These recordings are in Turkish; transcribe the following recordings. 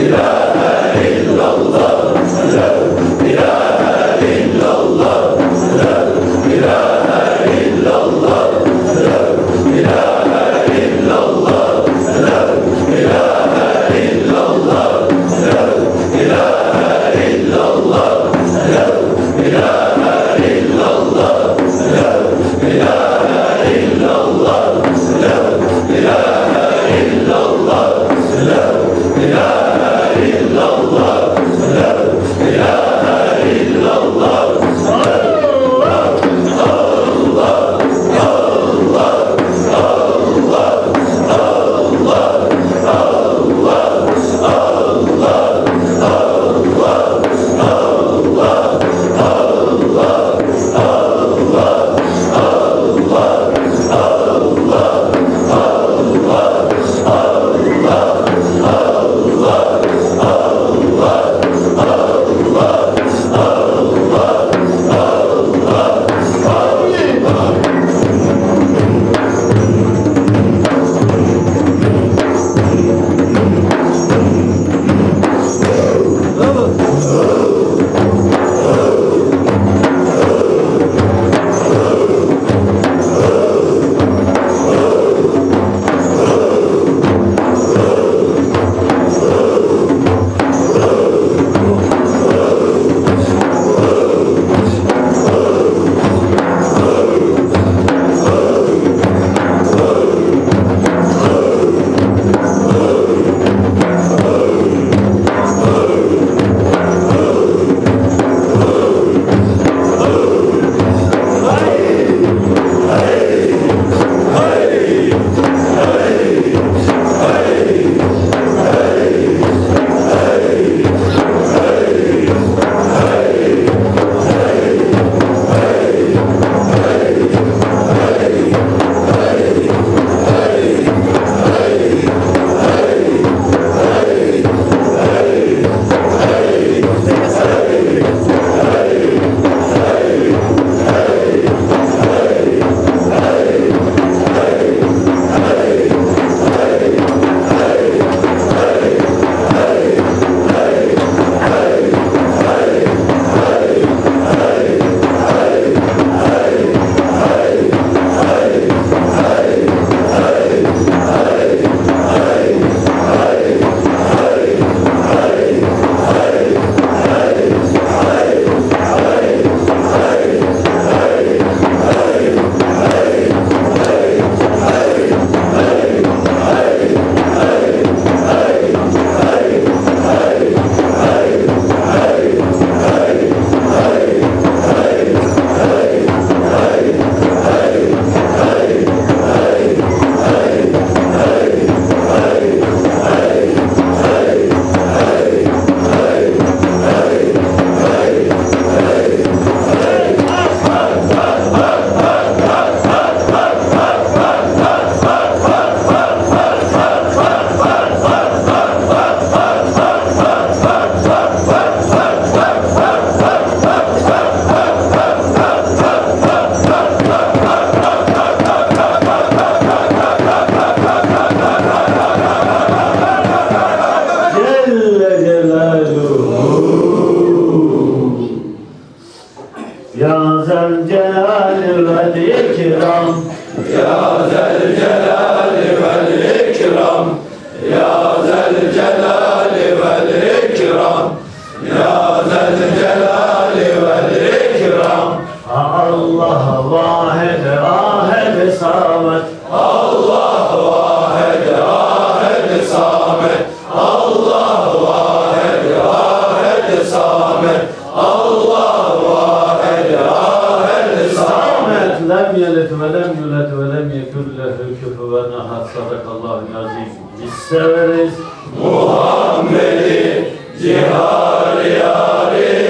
Cuidado. Ya Zel Celali vel İkram Allah vahed ahed samet Allah vahed ahed samet Allah vahed ahed samet Allah vahed ahed samet Lem yelit ve lem yulet ve lem yekun lehu küfüven ahad sadakallahu nazim Biz severiz Muhammed'i Jihari, Jihari.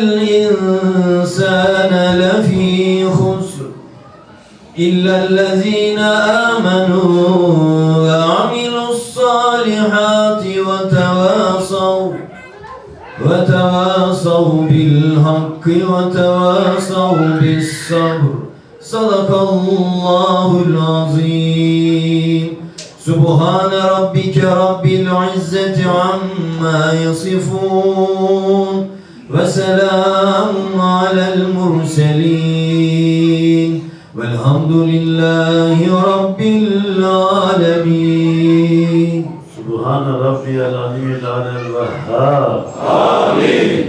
الإنسان لفي خسر إلا الذين آمنوا وعملوا الصالحات وتواصوا وتواصوا بالحق وتواصوا بالصبر. صدق الله العظيم. سبحان ربك رب العزة عما يصفون. وسلام على المرسلين والحمد لله رب العالمين. سبحان ربي العظيم العلي الوهاب. آمين.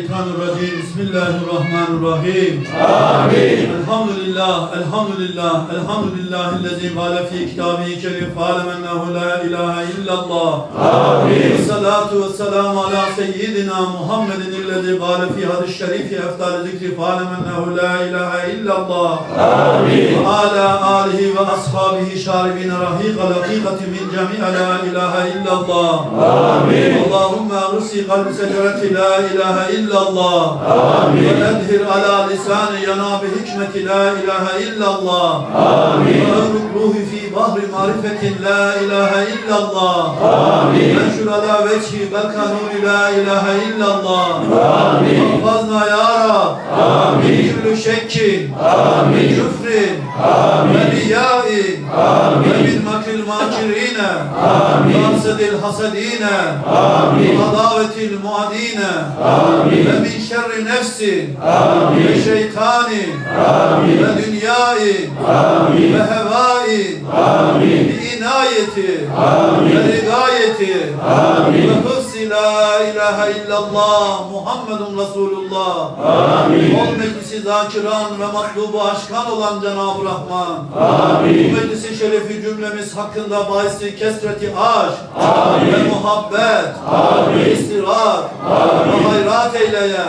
الشيطان الرجيم. بسم الله الرحمن الرحيم. آمين. الحمد لله الحمد لله الحمد لله الذي قال في كتابه الكريم فاعلم أنه لا إله إلا الله. آمين. والصلاة والسلام على سيدنا محمد الذي قال في هذا الشريف أفضل ذكر فاعلم أنه لا إله إلا الله. آمين. وعلى آله وأصحابه شاربين رهيق الحقيقة من جميع لا إله إلا الله. آمين. اللهم أرسي قلب سجرة لا إله إلا illallah. Amin. Ve edhir ala lisani yana bi hikmeti la ilahe illallah. Amin. Ve evruk ruhi fi bahri marifetin la ilahe illallah. Amin. Menşur ala veçhi belka nuri la ilahe illallah. Amin. Fazna ya Rab. Amin. Küllü şekkin. Amin. Küfrin. Amin. Ve riyâin. Amin. Ve الماكرين آمين وحسد الحسدين آمين وعداوة المعادين آمين ومن شر نفس آمين وشيطان آمين ودنياء آمين وهواء meclisi la ilahe illallah Muhammedun Resulullah. Amin. Ol meclisi zakiran ve matlubu aşkan olan Cenab-ı Rahman. Amin. Bu meclisi şerefi cümlemiz hakkında bahisi kesreti aşk Amin. ve muhabbet Amin. ve istirar Amin. ve hayrat eyleye.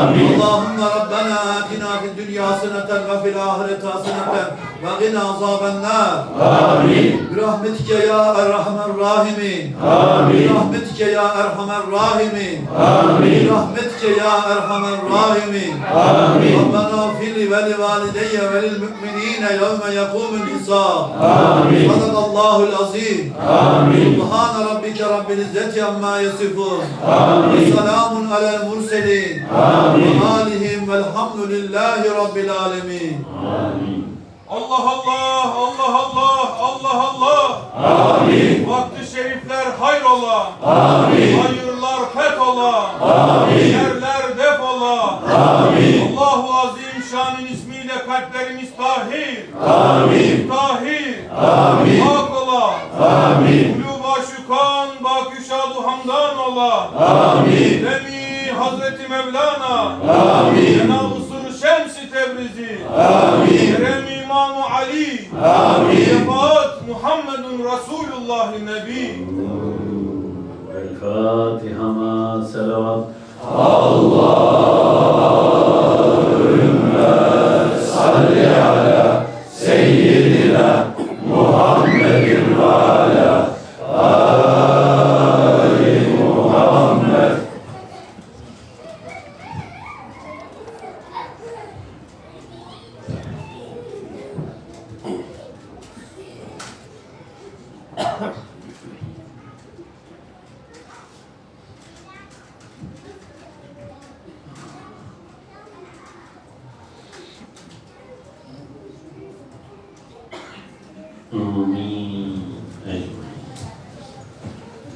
Amin. Allahümme Rabbena atina fid dünya seneten ve fil ahireti seneten ve gina azabennar. Amin. Rahmetike ya erhamer rahimin. Amin. Rahmetike ya erhamer rahimin. Amin. Rahmetike ya erhamer rahimin. Amin. Rabbena fili ve li valideyye ve lil müminine yevme yekumul hisab. Amin. Sadakallahul azim. Amin. Subhan rabbike rabbil izzeti amma yasifun. Amin. Selamun alel murselin. Amin. Ve alihim velhamdülillahi rabbil alemin. Amin. Allah Allah, Allah Allah, Allah Allah. Amin. Vakti şerifler hayrola. Amin. Hayırlar fethola. Amin. Şerler defola. Amin. Allahu Azim şan Mevla'nın ismiyle kalplerimiz tahir. Amin. Tahir. Amin. Hak ola. Amin. Kuluba şükan baküşadu hamdan ola. Amin. Demi Hazreti Mevlana. Amin. Cenab-ı Şems-i Tebrizi. Amin. Kerem الإمام علي آمين. محمد رسول الله النبي. الفاتحة مع سلوات اللهم صل على سيدنا محمد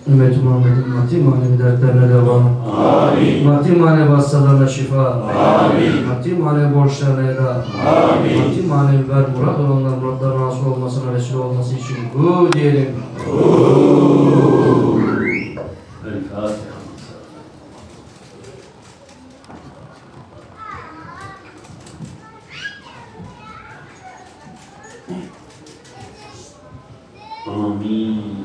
Ümmet-i Muhammed'in maddi manevi dertlerine devam. Amin. Maddi manevi hastalarına şifa. Amin. Maddi manevi borçlarına eda. Amin. Maddi manevi ver murad olanlar muratlarına hasıl olmasına vesile olması için bu diyelim. El-Fatiha Amin. Ecmaîn.